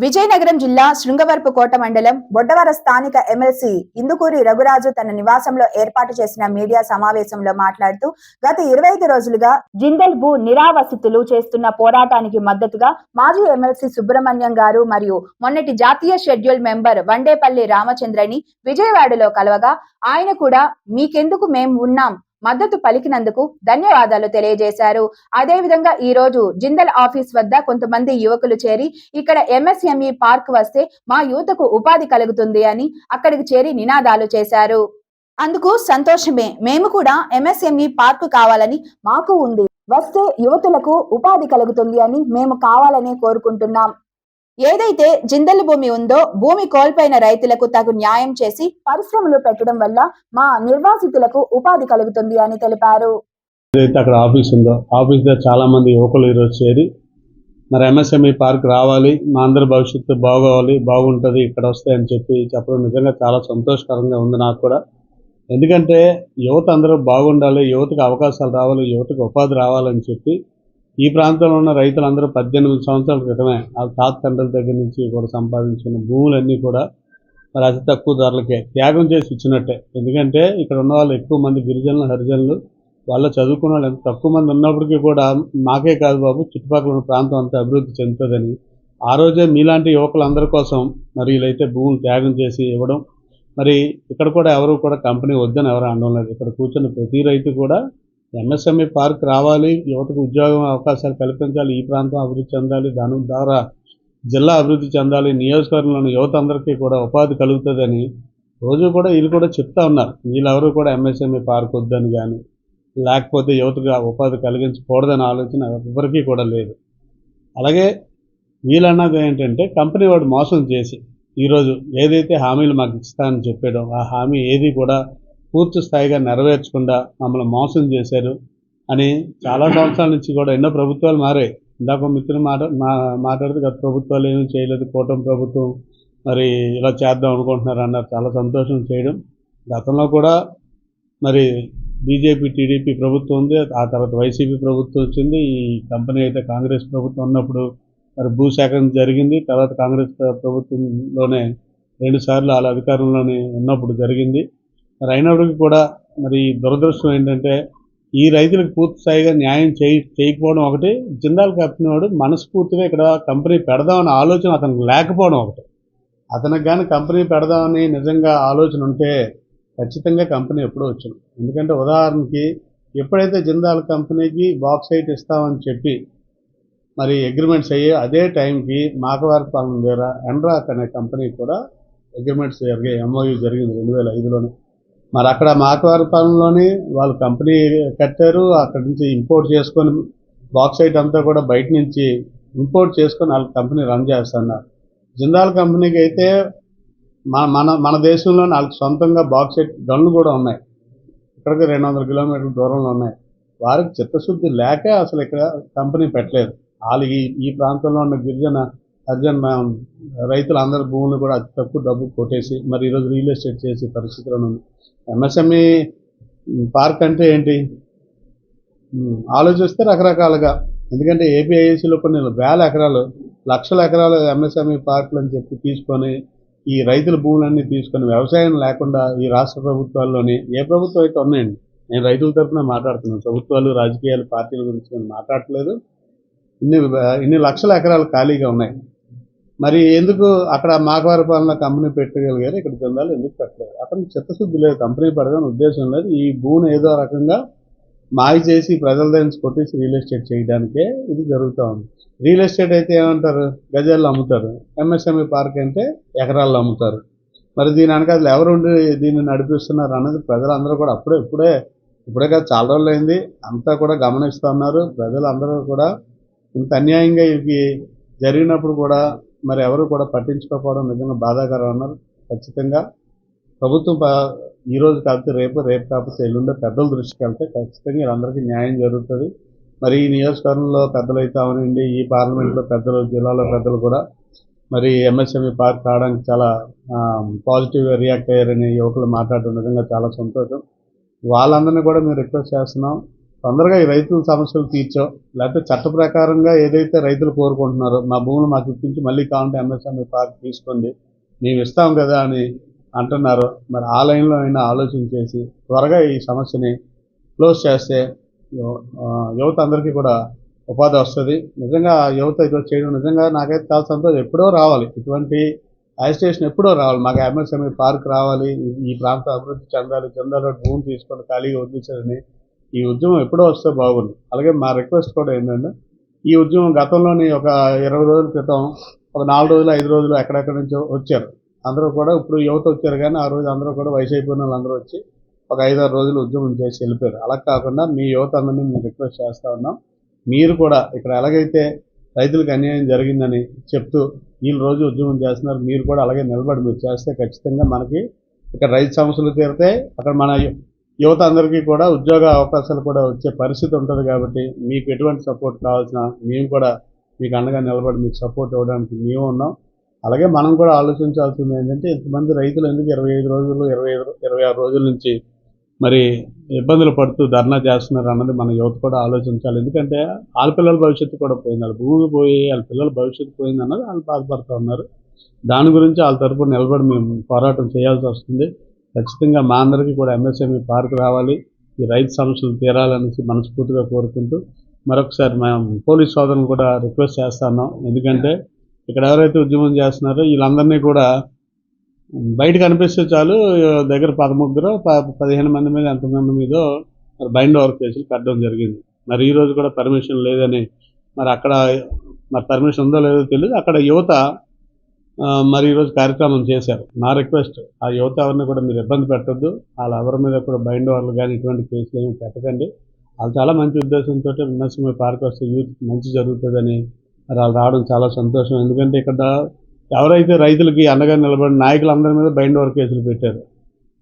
విజయనగరం జిల్లా శృంగవరపుకోట మండలం బొడ్డవర స్థానిక ఎమ్మెల్సీ ఇందుకూరి రఘురాజు తన నివాసంలో ఏర్పాటు చేసిన మీడియా సమావేశంలో మాట్లాడుతూ గత ఇరవై ఐదు రోజులుగా జిందల్ భూ నిరావసితులు చేస్తున్న పోరాటానికి మద్దతుగా మాజీ ఎమ్మెల్సీ సుబ్రహ్మణ్యం గారు మరియు మొన్నటి జాతీయ షెడ్యూల్ మెంబర్ వండేపల్లి రామచంద్రని విజయవాడలో కలవగా ఆయన కూడా మీకెందుకు మేం ఉన్నాం? మద్దతు పలికినందుకు ధన్యవాదాలు తెలియజేశారు. అదేవిధంగా ఈ రోజు జిందల్ ఆఫీస్ వద్ద కొంతమంది యువకులు చేరి ఇక్కడ ఎంఎస్ఎంఈ పార్క్ వస్తే మా యువతకు ఉపాధి కలుగుతుంది అని అక్కడికి చేరి నినాదాలు చేశారు. అందుకు సంతోషమే. మేము కూడా ఎంఎస్ఎంఈ పార్క్ కావాలని మాకు ఉంది. వస్తే యువతులకు ఉపాధి కలుగుతుంది అని మేము కావాలనే కోరుకుంటున్నాం. ఏదైతే జిందల్ భూమి ఉందో భూమి కోల్పోయిన రైతులకు తగు న్యాయం చేసి పరిశ్రమలు పెట్టడం వల్ల మా నిర్వాసితులకు ఉపాధి కలుగుతుంది అని తెలిపారు. ఏదైతే అక్కడ ఆఫీస్ ఉందో ఆఫీస్ దగ్గర చాలా మంది యువకులు ఈరోజు చేరి మరి ఎంఎస్ఎంఈ పార్క్ రావాలి మా అందరి భవిష్యత్తు బాగోవాలి బాగుంటుంది ఇక్కడ వస్తాయని అని చెప్పి చెప్పడం నిజంగా చాలా సంతోషకరంగా ఉంది నాకు కూడా. ఎందుకంటే యువత అందరూ బాగుండాలి యువతకు అవకాశాలు రావాలి యువతకు ఉపాధి రావాలని చెప్పి ఈ ప్రాంతంలో ఉన్న రైతులందరూ పద్దెనిమిది సంవత్సరాల క్రితమే ఆ తాత తండ్రుల దగ్గర నుంచి కూడా సంపాదించుకున్న భూములన్నీ కూడా మరి అతి తక్కువ ధరలకే త్యాగం చేసి ఇచ్చినట్టే. ఎందుకంటే ఇక్కడ ఉన్న వాళ్ళు ఎక్కువ మంది గిరిజనులు హరిజనులు వాళ్ళు చదువుకున్న వాళ్ళు ఎంత తక్కువ మంది ఉన్నప్పటికీ కూడా మాకే కాదు బాబు చుట్టుపక్కల ఉన్న ప్రాంతం అంతా అభివృద్ధి చెందుతుందని. ఆ రోజే మీలాంటి యువకులందరి కోసం మరి వీళ్ళైతే భూములు త్యాగం చేసి ఇవ్వడం మరి ఇక్కడ కూడా ఎవరు కూడా కంపెనీ వద్దని ఎవరు అనడం లేదు. ఇక్కడ కూర్చున్న ప్రతి రైతు కూడా ఎంఎస్ఎంఈ పార్క్ రావాలి యువతకు ఉద్యోగం అవకాశాలు కల్పించాలి ఈ ప్రాంతం అభివృద్ధి చెందాలి దాని ద్వారా జిల్లా అభివృద్ధి చెందాలి నియోజకవర్గంలోని యువత అందరికీ కూడా ఉపాధి కలుగుతుందని రోజు కూడా వీళ్ళు కూడా చెప్తా ఉన్నారు. వీళ్ళెవరూ కూడా ఎంఎస్ఎంఈ పార్క్ వద్దని కానీ లేకపోతే యువతగా ఉపాధి కలిగించకూడదనే ఆలోచన ఎవరికీ కూడా లేదు. అలాగే వీళ్ళన్నది ఏంటంటే కంపెనీ వాడు మోసం చేసి ఈరోజు ఏదైతే హామీలు మాకు ఇస్తానని చెప్పాడో ఆ హామీ ఏది కూడా పూర్తి స్థాయిగా నెరవేర్చకుండా మమ్మల్ని మోసం చేశారు అని చాలా సంవత్సరాల నుంచి కూడా ఎన్నో ప్రభుత్వాలు మారాయి. ఇందాక మిత్రులు మాట మా మాట్లాడుతూ గత ప్రభుత్వాలు ఏమీ చేయలేదు కూటమి ప్రభుత్వం మరి ఇలా చేద్దాం అనుకుంటున్నారు అన్నారు. చాలా సంతోషం చేయడం. గతంలో కూడా మరి బీజేపీ టీడీపీ ప్రభుత్వం ఉంది. ఆ తర్వాత వైసీపీ ప్రభుత్వం వచ్చింది. ఈ కంపెనీ అయితే కాంగ్రెస్ ప్రభుత్వం ఉన్నప్పుడు మరి భూసేకరణ జరిగింది. తర్వాత కాంగ్రెస్ ప్రభుత్వంలోనే రెండుసార్లు వాళ్ళ అధికారంలోనే ఉన్నప్పుడు జరిగింది. మరి అయినప్పటికీ కూడా మరి దురదృష్టం ఏంటంటే ఈ రైతులకు పూర్తి స్థాయిగా న్యాయం చేయ చేయకపోవడం ఒకటి జిందాల్ కంపెనీ వాడు మనస్ఫూర్తిగా ఇక్కడ కంపెనీ పెడదామనే ఆలోచన అతనికి లేకపోవడం ఒకటి. అతనికి కానీ కంపెనీ పెడదామని నిజంగా ఆలోచన ఉంటే ఖచ్చితంగా కంపెనీ ఎప్పుడూ వచ్చింది ఎందుకంటే ఉదాహరణకి ఎప్పుడైతే జిందాల్ కంపెనీకి బాక్సైట్ ఇస్తామని చెప్పి మరి అగ్రిమెంట్స్ అయ్యి అదే టైంకి మాకవారిపాలెం ద్వారా ఎండ్రాక్ అనే కంపెనీ కూడా అగ్రిమెంట్స్ జరిగాయి ఎంఓయూ జరిగింది రెండు వేల ఐదులోనే. మరి అక్కడ మాకవరపాలెంలోనే వాళ్ళు కంపెనీ కట్టారు అక్కడి నుంచి ఇంపోర్ట్ చేసుకొని బాక్సైట్ అంతా కూడా బయట నుంచి ఇంపోర్ట్ చేసుకొని వాళ్ళ కంపెనీ రన్ చేస్తున్నారు. జిందాల్ కంపెనీకి అయితే మన మన మన దేశంలో వాళ్ళకి సొంతంగా బాక్సైట్ గన్లు కూడా ఉన్నాయి. ఇక్కడికి రెండు వందల కిలోమీటర్ల దూరంలో ఉన్నాయి. వారికి చిత్తశుద్ధి లేక అసలు ఇక్కడ కంపెనీ పెట్టలేదు. వాళ్ళు ఈ ఈ ప్రాంతంలో ఉన్న గిరిజన అర్జున్ రైతులు అందరి భూములు కూడా అతి తక్కువ డబ్బు కొట్టేసి మరి ఈరోజు రియల్ ఎస్టేట్ చేసే పరిస్థితిలో ఉంది. ఎంఎస్ఎంఈ పార్క్ అంటే ఏంటి? ఆలోచిస్తే రకరకాలుగా. ఎందుకంటే ఏపీఐఏసీలో కొన్ని వేల ఎకరాలు లక్షల ఎకరాలు ఎంఎస్ఎంఈ పార్కులు అని చెప్పి తీసుకొని ఈ రైతుల భూములన్నీ తీసుకొని వ్యవసాయం లేకుండా ఈ రాష్ట్ర ప్రభుత్వాల్లోని ఏ ప్రభుత్వం అయితే ఉన్నాయండి? నేను రైతుల తరఫున మాట్లాడుతున్నాను. ప్రభుత్వాలు రాజకీయాలు పార్టీల గురించి నేను మాట్లాడట్లేదు. ఇన్ని ఇన్ని లక్షల ఎకరాలు ఖాళీగా ఉన్నాయి. మరి ఎందుకు అక్కడ మాకవారిపాలన కంపెనీ పెట్టగలిగారు? ఇక్కడ జనాలు ఎందుకు పెట్టలేదు? అతనికి చిత్తశుద్ధి లేదు కంపెనీ పెడదాని ఉద్దేశం లేదు. ఈ భూమిని ఏదో రకంగా మాయ చేసి ప్రజల దగ్గర కొట్టేసి రియల్ ఎస్టేట్ చేయడానికే ఇది జరుగుతూ ఉంది. రియల్ ఎస్టేట్ అయితే ఏమంటారు? గజాల్లో అమ్ముతారు. ఎంఎస్ఎంఈ పార్క్ అంటే ఎకరాల్లో అమ్ముతారు. మరి దీని వెనకాల ఎవరు ఉండి దీన్ని నడిపిస్తున్నారు అన్నది ప్రజలందరూ కూడా అప్పుడే ఇప్పుడే ఇప్పుడే కాదు చాలా రోజులు అయింది అంతా కూడా గమనిస్తూ ఉన్నారు. ప్రజలందరూ కూడా ఇంత అన్యాయంగా ఇవి జరిగినప్పుడు కూడా మరి ఎవరు కూడా పట్టించుకోకపోవడం నిజంగా బాధాకరం అన్నారు. ఖచ్చితంగా ప్రభుత్వం ప- కాకపోతే రేపు రేపు కాకపోతే ఎల్లుండే పెద్దల దృష్టికి వెళ్తే ఖచ్చితంగా వీళ్ళందరికీ న్యాయం జరుగుతుంది. మరి ఈ నియోజకవర్గంలో పెద్దలు అయితే అవనండి ఈ పార్లమెంట్లో పెద్దలు జిల్లాలో పెద్దలు కూడా. మరి ఎంఎస్ఎంఈ పార్క్ రావడానికి చాలా పాజిటివ్గా రియాక్ట్ అయ్యారని యువకులు మాట్లాడడం నిజంగా చాలా సంతోషం. వాళ్ళందరినీ కూడా మేము రిక్వెస్ట్ చేస్తున్నాం. తొందరగా ఈ రైతుల సమస్యలు తీర్చో లేకపోతే చట్ట ప్రకారంగా ఏదైతే రైతులు కోరుకుంటున్నారో మా భూములు మాకు ఇప్పించి మళ్ళీ కావాలంటే ఎంఎస్ఎంఈ పార్క్ తీసుకోండి మేము ఇస్తాం కదా అని అంటున్నారు. మరి ఆ లైన్లో అయినా ఆలోచన చేసి త్వరగా ఈ సమస్యని క్లోజ్ చేస్తే యువత అందరికీ కూడా ఉపాధి వస్తుంది. నిజంగా యువత ఇది చేయడం నిజంగా నాకైతే చాలా సంతోషం. ఎప్పుడో రావాలి. ఇటువంటి స్టేషన్ ఎప్పుడో రావాలి. మాకు ఎంఎస్ఎంఈ పార్క్ రావాలి. ఈ- ఈ ప్రాంతం అభివృద్ధి చెందాలి. చందాలో భూమి తీసుకొని ఖాళీగా వదిలించాలని ఈ ఉద్యమం ఎప్పుడో వస్తే బాగుంది. అలాగే మా రిక్వెస్ట్ కూడా ఏంటంటే ఈ ఉద్యమం గతంలోని ఒక ఇరవై రోజుల క్రితం ఒక నాలుగు రోజులు ఐదు రోజులు ఎక్కడెక్కడి నుంచో వచ్చారు. అందరూ కూడా ఇప్పుడు యువత వచ్చారు కానీ ఆ రోజు అందరూ కూడా వయసు అయిపోయిన వాళ్ళందరూ వచ్చి ఒక ఐదారు రోజులు ఉద్యమం చేసి వెళ్ళిపోయారు. అలా కాకుండా మీ యువత అందరినీ మేము రిక్వెస్ట్ చేస్తూ ఉన్నాం. మీరు కూడా ఇక్కడ ఎలాగైతే రైతులకు అన్యాయం జరిగిందని చెప్తూ వీళ్ళు రోజు ఉద్యమం చేస్తున్నారు మీరు కూడా అలాగే నిలబడి మీరు చేస్తే ఖచ్చితంగా మనకి ఇక్కడ రైతు సమస్యలు తీరితే అక్కడ మన యువత అందరికీ కూడా ఉద్యోగ అవకాశాలు కూడా వచ్చే పరిస్థితి ఉంటుంది కాబట్టి మీకు ఎటువంటి సపోర్ట్ కావాల్సిన మేము కూడా మీకు అండగా నిలబడి మీకు సపోర్ట్ ఇవ్వడానికి మేము ఉన్నాం. అలాగే మనం కూడా ఆలోచించాల్సింది ఏంటంటే ఇంతమంది రైతులు ఎందుకు ఇరవై ఐదు రోజులు ఇరవై ఐదు ఇరవై ఆరు రోజుల నుంచి మరి ఇబ్బందులు పడుతూ ధర్నా చేస్తున్నారు అన్నది మన యువత కూడా ఆలోచించాలి. ఎందుకంటే వాళ్ళ పిల్లల భవిష్యత్తు కూడా పోయింది. వాళ్ళ భూమి పోయి వాళ్ళ పిల్లల భవిష్యత్తు పోయింది అన్నది వాళ్ళు బాధపడుతూ ఉన్నారు. దాని గురించి వాళ్ళ తరపున నిలబడి మేము పోరాటం చేయాల్సి వస్తుంది. ఖచ్చితంగా మా అందరికీ కూడా ఎంఎస్ఎంఈ పార్క్ రావాలి. ఈ రైతు సమస్యలు తీరాలనేసి మనస్ఫూర్తిగా కోరుకుంటూ మరొకసారి మేము పోలీస్ సోదరులను కూడా రిక్వెస్ట్ చేస్తున్నాం ఎందుకంటే ఇక్కడ ఎవరైతే ఉద్యమం చేస్తున్నారో వీళ్ళందరినీ కూడా బయట కనిపిస్తే చాలు దగ్గర పదముగ్గురు ప- పదిహేను మంది మీద ఎంతమంది మీదో మరి బైండ్ ఓవర్ కేసులు కట్టడం జరిగింది. మరి ఈరోజు కూడా పర్మిషన్ లేదని మరి అక్కడ మరి పర్మిషన్ ఉందో లేదో తెలియదు అక్కడ యువత మరి ఈరోజు కార్యక్రమం చేశారు. నా రిక్వెస్ట్ ఆ యువత ఎవరిని కూడా మీరు ఇబ్బంది పెట్టొద్దు. వాళ్ళ ఎవరి మీద కూడా బైండ్ వాళ్ళు కానీ ఇటువంటి కేసులు ఏమి పెట్టకండి. వాళ్ళు చాలా మంచి ఉద్దేశంతో విమర్శమే పార్క్ వస్తే యూత్ మంచి జరుగుతుందని మరి వాళ్ళు రావడం చాలా సంతోషం. ఎందుకంటే ఇక్కడ ఎవరైతే రైతులకి అండగా నిలబడిన నాయకులందరి మీద బైండ్ ఓవర్ కేసులు పెట్టారు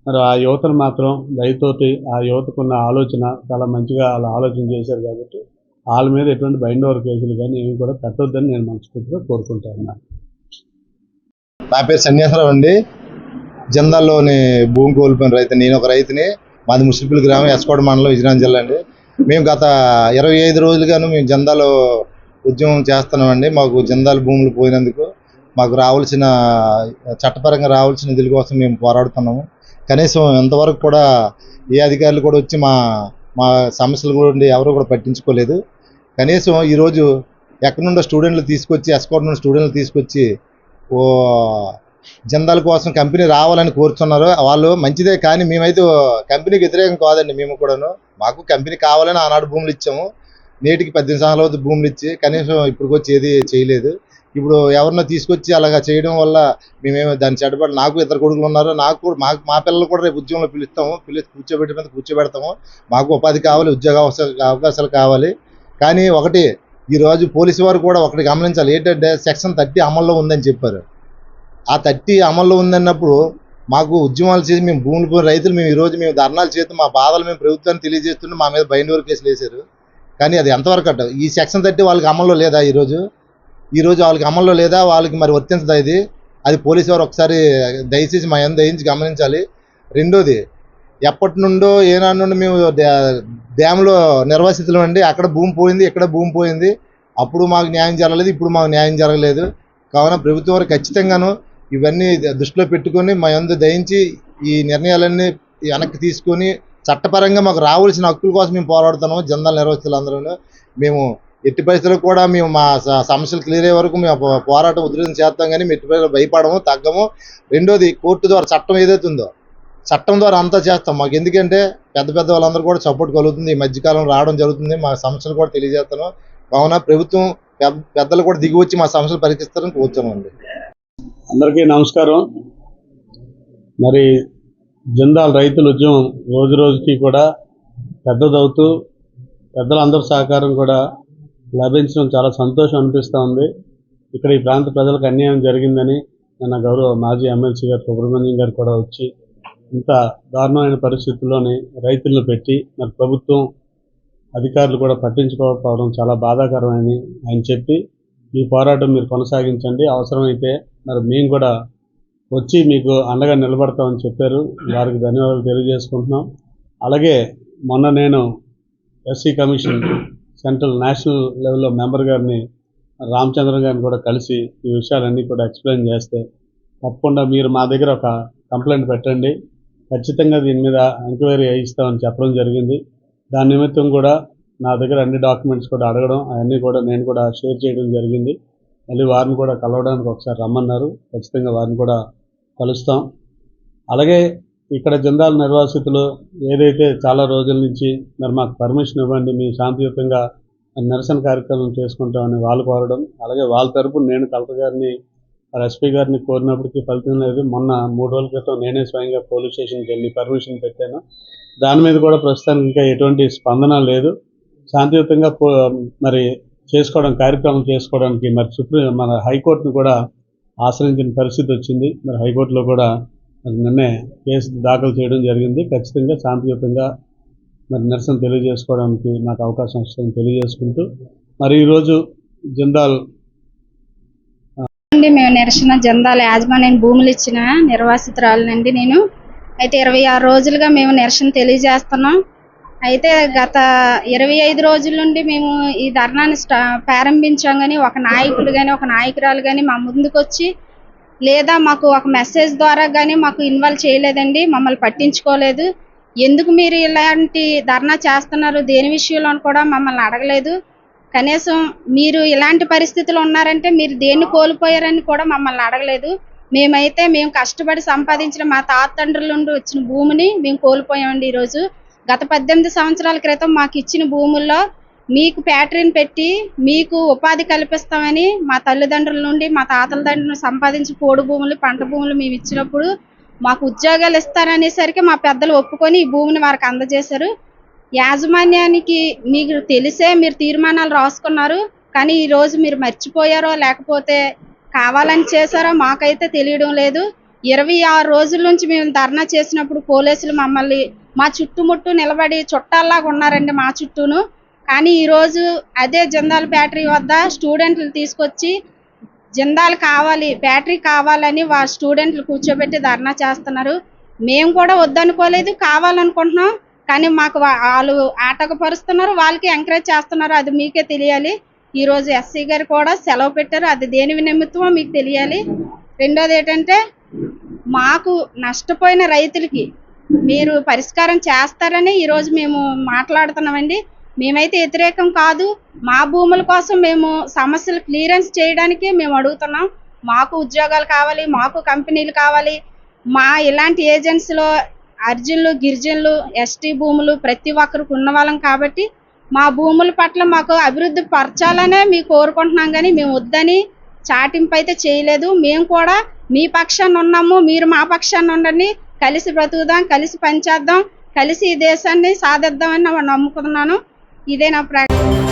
మరి ఆ యువతను మాత్రం దయతోటి ఆ యువతకున్న ఆలోచన చాలా మంచిగా వాళ్ళు ఆలోచన చేశారు కాబట్టి వాళ్ళ మీద ఎటువంటి బైండ్ ఓవర్ కేసులు కానీ ఏమి కూడా పెట్టొద్దని నేను మనస్ఫూర్తిగా కోరుకుంటా ఉన్నాను. నా పేరు సన్యాసరావు అండి. జందాల్లోని భూమి కోల్పోయిన రైతు నేను ఒక రైతుని. మాది ముసిపిల్ గ్రామం ఎస్కోట మండలం విజయనగరం జిల్లా అండి. మేము గత ఇరవై ఐదు రోజులుగాను మేము జందాలో ఉద్యమం చేస్తున్నామండి. మాకు జందాల భూములు పోయినందుకు మాకు రావాల్సిన చట్టపరంగా రావాల్సిన నిధుల కోసం మేము పోరాడుతున్నాము. కనీసం ఎంతవరకు కూడా ఏ అధికారులు కూడా వచ్చి మా మా సమస్యలు కూడా ఎవరు కూడా పట్టించుకోలేదు. కనీసం ఈరోజు ఎక్కడి నుండో స్టూడెంట్లు తీసుకొచ్చి ఎస్కోట్ నుండి స్టూడెంట్లు తీసుకొచ్చి ఓ జందాల కోసం కంపెనీ రావాలని కోరుతున్నారు. వాళ్ళు మంచిదే కానీ మేమైతే కంపెనీకి వ్యతిరేకం కాదండి మేము కూడాను. మాకు కంపెనీ కావాలని ఆనాడు భూములు ఇచ్చాము. నేటికి పద్దెనిమిది సంవత్సరాల భూములు ఇచ్చి కనీసం ఇప్పుడు వచ్చి ఏది చేయలేదు. ఇప్పుడు ఎవరినో తీసుకొచ్చి అలాగా చేయడం వల్ల మేమేమో దాన్ని చెడ్డపడి నాకు ఇద్దరు కొడుకులు ఉన్నారు. నాకు కూడా మాకు మా పిల్లలు కూడా రేపు ఉద్యోగంలో పిలుస్తాము. పిలిచి కూర్చోబెట్టి మీద కూర్చోబెడతాము. మాకు ఉపాధి కావాలి ఉద్యోగ అవకాశాలు కావాలి. కానీ ఒకటి ఈ రోజు పోలీసు వారు కూడా ఒకటి గమనించాలి. ఏంటంటే సెక్షన్ థర్టీ అమల్లో ఉందని చెప్పారు. ఆ థర్టీ అమల్లో ఉందన్నప్పుడు మాకు ఉద్యమాలు చేసి మేము భూములు రైతులు మేము ఈరోజు మేము ధర్నాలు చేస్తూ మా బాధలు మేము ప్రభుత్వాన్ని తెలియజేస్తుంటే మా మీద బైండ్ కేసులు వేశారు. కానీ అది ఎంతవరకు అట్ట ఈ సెక్షన్ థర్టీ వాళ్ళకి అమల్లో లేదా ఈరోజు ఈరోజు వాళ్ళకి అమల్లో లేదా? వాళ్ళకి మరి వర్తించదా ఇది. అది పోలీసు వారు ఒకసారి దయచేసి మా ఎంత దయించి గమనించాలి. రెండోది ఎప్పటి నుండో ఏనాడు నుండి మేము డ్యామ్లో నిర్వాసితులం అండి. అక్కడ భూమి పోయింది ఇక్కడ భూమి పోయింది. అప్పుడు మాకు న్యాయం జరగలేదు ఇప్పుడు మాకు న్యాయం జరగలేదు. కావున ప్రభుత్వం వారు ఖచ్చితంగాను ఇవన్నీ దృష్టిలో పెట్టుకొని మా యందు దయించి ఈ నిర్ణయాలన్నీ వెనక్కి తీసుకొని చట్టపరంగా మాకు రావాల్సిన హక్కుల కోసం మేము పోరాడుతున్నాము జనరల్ నిర్వహితులందరూ మేము ఎట్టి పరిస్థితుల్లో కూడా మేము మా సమస్యలు క్లియర్ అయ్యే వరకు మేము పోరాటం ఉధృతం చేస్తాం కానీ ఎట్టి భయపడము తగ్గము. రెండోది కోర్టు ద్వారా చట్టం ఏదైతే ఉందో చట్టం ద్వారా అంతా చేస్తాం. మాకు ఎందుకంటే పెద్ద పెద్ద వాళ్ళందరూ కూడా సపోర్ట్ కలుగుతుంది. ఈ మధ్యకాలం రావడం జరుగుతుంది. మా సమస్యలు కూడా తెలియజేస్తాను. కావున ప్రభుత్వం పెద్ద- పెద్దలు కూడా దిగి వచ్చి మా సమస్యలు పరికిస్తారని కోరుతున్నామండి. అందరికీ నమస్కారం. మరి జిందాల్ రైతుల ఉద్యమం రోజు రోజుకి కూడా పెద్దదవుతూ పెద్దలందరి సహకారం కూడా లభించడం చాలా సంతోషం అనిపిస్తూ ఉంది. ఇక్కడ ఈ ప్రాంత ప్రజలకు అన్యాయం జరిగిందని నిన్న గౌరవ మాజీ ఎమ్మెల్సీ గారు సుబ్రహ్మణ్యం గారు కూడా వచ్చి ఇంత దారుణమైన పరిస్థితుల్లోనే రైతులను పెట్టి మరి ప్రభుత్వం అధికారులు కూడా పట్టించుకోకపోవడం చాలా బాధాకరమని ఆయన చెప్పి ఈ పోరాటం మీరు కొనసాగించండి. అవసరమైతే మరి మేము కూడా వచ్చి మీకు అండగా నిలబడతామని చెప్పారు. వారికి ధన్యవాదాలు తెలియజేసుకుంటున్నాం. అలాగే మొన్న నేను ఎస్సీ కమిషన్ సెంట్రల్ నేషనల్ లెవెల్లో మెంబర్ గారిని రామచంద్ర గారిని కూడా కలిసి ఈ విషయాలన్నీ కూడా ఎక్స్ప్లెయిన్ చేస్తే తప్పకుండా మీరు మా దగ్గర ఒక కంప్లైంట్ పెట్టండి. ఖచ్చితంగా దీని మీద ఎంక్వైరీ అయిస్తామని చెప్పడం జరిగింది. దాని నిమిత్తం కూడా నా దగ్గర అన్ని డాక్యుమెంట్స్ కూడా అడగడం అవన్నీ కూడా నేను కూడా షేర్ చేయడం జరిగింది. మళ్ళీ వారిని కూడా కలవడానికి ఒకసారి రమ్మన్నారు. ఖచ్చితంగా వారిని కూడా కలుస్తాం. అలాగే ఇక్కడ జందాల నిర్వాసితులు ఏదైతే చాలా రోజుల నుంచి మరి మాకు పర్మిషన్ ఇవ్వండి మేము శాంతియుతంగా నిరసన కార్యక్రమం చేసుకుంటామని వాళ్ళు కోరడం అలాగే వాళ్ళ తరపున నేను కలెక్టర్ గారిని ఎస్పీ గారిని కోరినప్పటికీ ఫలితం లేదు. మొన్న మూడు రోజుల క్రితం నేనే స్వయంగా పోలీస్ స్టేషన్కి వెళ్ళి పర్మిషన్ పెట్టాను. దాని మీద కూడా ప్రస్తుతానికి ఇంకా ఎటువంటి స్పందన లేదు. శాంతియుతంగా పో- మరి చేసుకోవడం కార్యక్రమం చేసుకోవడానికి మరి సుప్రీం మన హైకోర్టును కూడా ఆశ్రయించిన పరిస్థితి వచ్చింది. మరి హైకోర్టులో కూడా మరి నిన్నే కేసు దాఖలు చేయడం జరిగింది. ఖచ్చితంగా శాంతియుతంగా మరి నిరసన తెలియజేసుకోవడానికి నాకు అవకాశం వస్తుందని తెలియజేసుకుంటూ మరి ఈరోజు జిందాల్ మేము నిరసన జందాల యాజమాన్యం భూములు ఇచ్చిన నిర్వాసితురాలనండి నేను. అయితే ఇరవై ఆరు రోజులుగా మేము నిరసన తెలియజేస్తున్నాం. అయితే గత ఇరవై ఐదు రోజుల నుండి మేము ఈ ధర్నాన్ని స్టా ప్రారంభించాం కానీ ఒక నాయకుడు కానీ ఒక నాయకురాలు కానీ మా ముందుకు వచ్చి లేదా మాకు ఒక మెసేజ్ ద్వారా కానీ మాకు ఇన్వాల్వ్ చేయలేదండి మమ్మల్ని పట్టించుకోలేదు. ఎందుకు మీరు ఇలాంటి ధర్నా చేస్తున్నారు? దేని విషయంలో కూడా మమ్మల్ని అడగలేదు. కనీసం మీరు ఇలాంటి పరిస్థితులు ఉన్నారంటే మీరు దేన్ని కోల్పోయారని కూడా మమ్మల్ని అడగలేదు. మేమైతే మేము కష్టపడి సంపాదించిన మా తాతండ్రుల నుండి వచ్చిన భూమిని మేము కోల్పోయామండి ఈరోజు. గత పద్దెనిమిది సంవత్సరాల క్రితం మాకు ఇచ్చిన భూముల్లో మీకు ఫ్యాక్టరీని పెట్టి మీకు ఉపాధి కల్పిస్తామని మా తల్లిదండ్రుల నుండి మా తాతల తండ్రులు సంపాదించి పోడు భూములు పంట భూములు మేము ఇచ్చినప్పుడు మాకు ఉద్యోగాలు ఇస్తారనేసరికి మా పెద్దలు ఒప్పుకొని ఈ భూమిని వారికి అందజేశారు. యాజమాన్యానికి మీకు తెలిసే మీరు తీర్మానాలు రాసుకున్నారు కానీ ఈరోజు మీరు మర్చిపోయారో లేకపోతే కావాలని చేశారో మాకైతే తెలియడం లేదు. ఇరవై ఆరు రోజుల నుంచి మేము ధర్నా చేసినప్పుడు పోలీసులు మమ్మల్ని మా చుట్టుముట్టు నిలబడి చుట్టాల్లాగా ఉన్నారండి మా చుట్టూను. కానీ ఈరోజు అదే జిందాల్ బ్యాటరీ వద్ద స్టూడెంట్లు తీసుకొచ్చి జిందాలు కావాలి బ్యాటరీ కావాలని వా స్టూడెంట్లు కూర్చోబెట్టి ధర్నా చేస్తున్నారు. మేము కూడా వద్దనుకోలేదు కావాలనుకుంటున్నాం. కానీ మాకు వాళ్ళు వాళ్ళు ఆటకపరుస్తున్నారు వాళ్ళకి ఎంకరేజ్ చేస్తున్నారు అది మీకే తెలియాలి. ఈ రోజు ఎస్సీ గారు కూడా సెలవు పెట్టారు. అది దేని నిమిత్తమో మీకు తెలియాలి. రెండోది ఏంటంటే మాకు నష్టపోయిన రైతులకి మీరు పరిష్కారం చేస్తారని ఈరోజు మేము మాట్లాడుతున్నామండి. మేమైతే వ్యతిరేకం కాదు. మా భూముల కోసం మేము సమస్యలు క్లియరెన్స్ చేయడానికి మేము అడుగుతున్నాం. మాకు ఉద్యోగాలు కావాలి మాకు కంపెనీలు కావాలి. మా ఇలాంటి ఏజెన్సీలో అర్జున్లు గిరిజనులు ఎస్టీ భూములు ప్రతి ఒక్కరికి ఉన్న వాళ్ళం కాబట్టి మా భూముల పట్ల మాకు అభివృద్ధి పరచాలనే మేము కోరుకుంటున్నాం కానీ మేము వద్దని చాటింపు అయితే చేయలేదు. మేము కూడా మీ పక్షాన్ని ఉన్నాము మీరు మా పక్షాన్ని ఉండండి కలిసి బ్రతుకుదాం కలిసి పనిచేద్దాం కలిసి ఈ దేశాన్ని సాధిద్దామని నమ్ముకున్నాను ఇదే నా ప్ర